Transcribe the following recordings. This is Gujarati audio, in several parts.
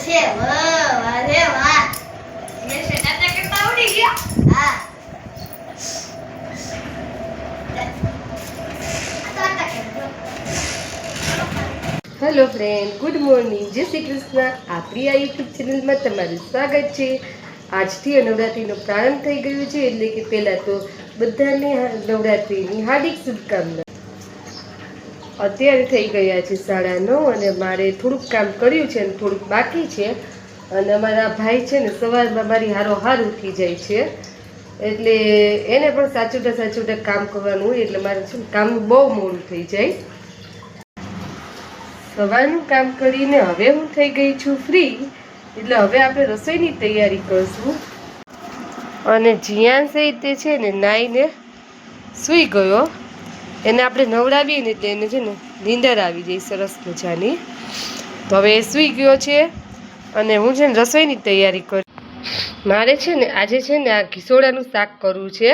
છે. વાહ વાહ વાહ. મેં છે ટાટા કરતા આવડી ગયો. હા. આ. હેલો ફ્રેન્ડ ગુડ મોર્નિંગ જય શ્રી કૃષ્ણ. આપણી આ યુટ્યુબ ચેનલમાં તમારું સ્વાગત છે. આજથી નવરાત્રિનો પ્રારંભ થઈ ગયો છે એટલે કે પહેલાં તો બધાને નવરાત્રિની હાર્દિક શુભકામના. અત્યારે થઈ ગયા છે સાડા નવ અને મારે થોડુંક કામ કર્યું છે અને થોડુંક બાકી છે. અને અમારા ભાઈ છે ને સવારમાં મારી હારો હાર ઉઠી જાય છે. એટલે એને પણ સાચુટા સાચુટા કામ કરવાનું હોય એટલે મારે છે કામ બહુ મોડું થઈ જાય. સવારનું કામ કરીને હવે હું થઈ ગઈ છું ફ્રી. એટલે હવે આપણે રસોઈની તૈયારી કરશું. અને જીયાન તે છે ને નાઈને સૂઈ ગયો. એને આપણે નવડાવીએ ને એટલે એને છે ને નીંદર આવી જાય સરસ મજાની. તો હવે એ સૂઈ ગયો છે અને હું છે ને રસોઈની તૈયારી કરું મારે છે ને આજે છે ને આ ઘીસોડાનું શાક કરવું છે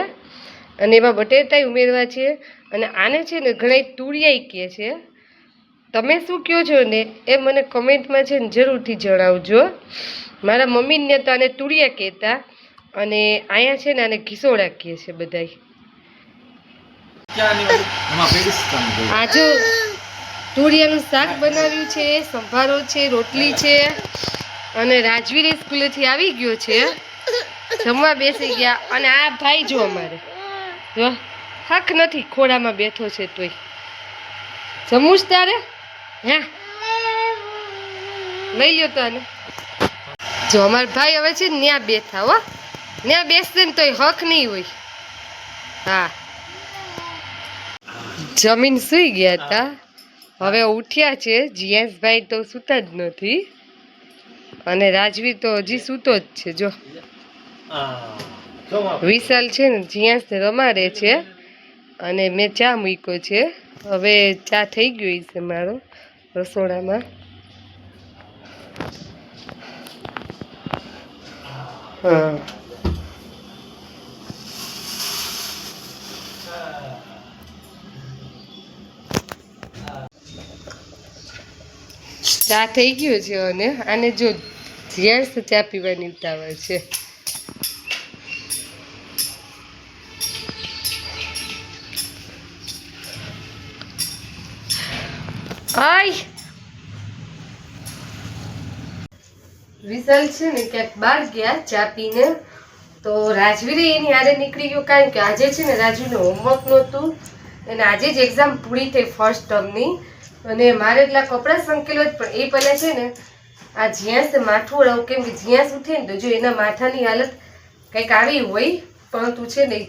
અને એમાં બટેટાય ઉમેરવા છે અને આને છે ને ઘણા તુરિયાઈ કહે છે. તમે શું કહો છો ને એ મને કમેન્ટમાં છે ને જરૂરથી જણાવજો. મારા મમ્મીને તો આને તુરિયા કહેતા અને અહીંયા છે ને આને ઘીસોડા કહે છે બધાય. ક્યાં આની ઓલી? એમાં પેડિસ્ટન જોયું. આ જો તુરિયાનું શાક બનાવ્યું છે, સંભારો છે, રોટલી છે, અને રાજવીર સ્કૂલેથી આવી ગયો છે. જમવા બેસી ગયા, અને આ ભાઈ જો અમારે. જો, હક નથી ખોડામાં બેઠો છે તોય. જમવું તારે? હે? લઈ લ્યો તને જો, અમારા ભાઈ હવે છે ત્યાં બેઠા હો. ત્યાં બેસશે ને તોય હક નહીં હોય. હા. જમીન સૂઈ ગયા હતા હવે ઉઠ્યા છે. જીએસભાઈ તો સૂતા જ નથી. અને રાજવીર તો હજી સૂતો જ છે જો. વિશાલ છે ને જીયાસ રમાડે છે. અને મેં ચા મૂક્યો છે. હવે ચા થઈ ગયો છે મારો રસોડામાં. હા. ચા થઈ ગયો છે અને આને જો જીયાસ ચા પીવાની ઉતાવળ છે. વિશાલ છે ને ક્યાંક બહાર ગયા ચા પીને. તો રાજવીરે એની હારે નીકળી ગયો કારણ કે આજે છે ને રાજવીનું હોમવર્ક નહોતું. અને આજે જ એક્ઝામ પૂરી થઈ ફર્સ્ટ ટર્મની અને મારે એટલા કપડાં સંકેલો જ પણ એ પહેલાં છે ને, આ જ્યાં માથું ઓળાવું કેમ કે જ્યાં ઉઠે ને તો જો એના માથાની હાલત કંઈક આવી હોય પરંતુ છે ને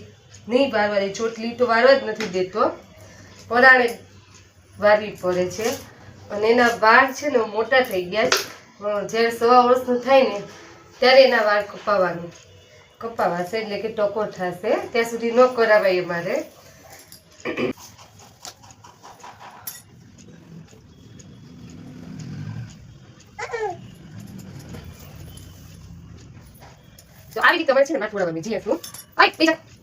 નહીં વારવાની ચોટલી તો વારવા જ નથી દેતો. પરાણે વારવી પડે છે. અને એના વાળ છે ને મોટા થઈ ગયા છે. જ્યારે સવા વર્ષનું થાય ને, ત્યારે એના વાળ કપાવવાનું કપાવાશે એટલે કે ટકો થશે. ત્યાં સુધી ન કરાવાય અમારે. તો આવી રીતે તમારે છે ને માથું ઉડાવવાનું જીએ છું આઈ બીજા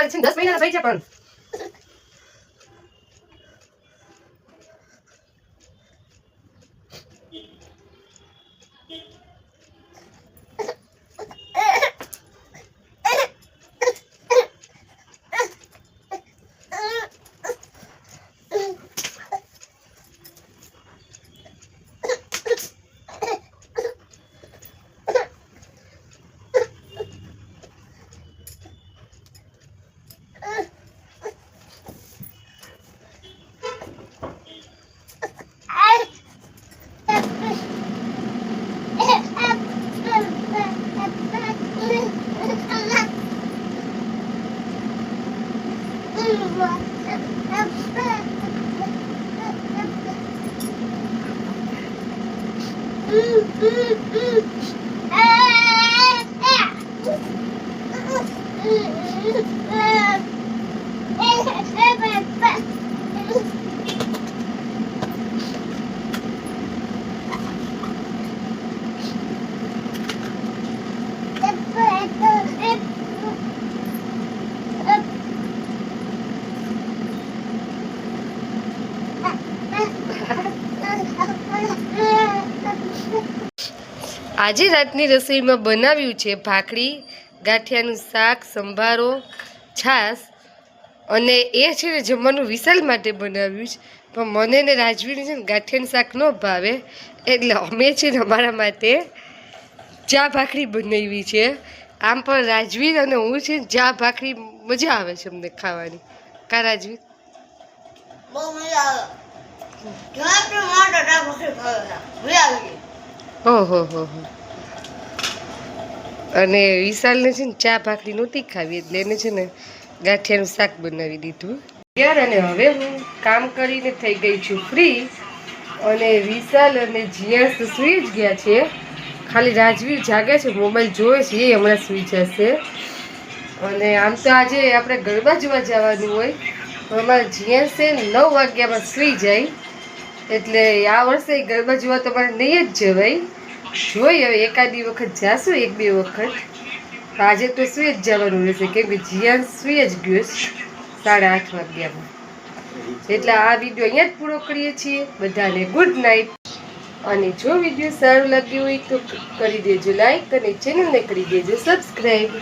અમારે છે ને દસ મહિનાના ભાઈ છે પણ Mm-hmm. આજે રાતની રસોઈમાં બનાવ્યું છે ભાખરી, ગાંઠિયાનું શાક, સંભારો, છાશ અને એ છે ને જમવાનું વિશાલ માટે બનાવ્યું છે. પણ મને ને રાજવીને છે ને ગાંઠિયાનું શાક ન ભાવે. એટલે અમે છે ને અમારા માટે ચા ભાખરી બનાવી છે. આમ પણ રાજવીર અને હું છે ચા ભાખરી મજા આવે છે અમને ખાવાની. કા રાજવીર બહુ મજા આવે. ઓહો, હો હો. અને વિશાલને છે ને ચા ભાખરી નહોતી ખાવી, એટલે એને છે ને ગાંઠિયાનું શાક બનાવી દીધું. યાર, અને હવે હું કામ કરીને થઈ ગઈ છું ફ્રી અને વિશાલ અને જીયાસ તો સૂઈ જ ગયા છે. ખાલી રાજવીર જાગે છે, મોબાઈલ જોવે છે, એ હમણાં સૂઈ જશે. અને આમ તો આજે આપણે ગરબા જોવા જવાનું હોય. અમારા જીયાસ છે નવ વાગ્યામાં સૂઈ જાય. એટલે આ વર્ષે ગરબા જોવા તમારે નહીં જ જવાય. જોઈએ હવે એકાદી વખત જાશું, એક બે વખત. આજે તો સુઈ જ જવાનું રહેશે, કેમ કે જીયાન સુઈ જ ગયો સાડા આઠ વાગ્યામાં. એટલે આ વીડિયો અહીંયા જ પૂરો કરીએ છીએ. બધાને ગુડ નાઇટ અને જો વીડિયો સારું લાગ્યું હોય તો કરી દેજો લાઈક અને ચેનલને કરી દેજો સબસ્ક્રાઈબ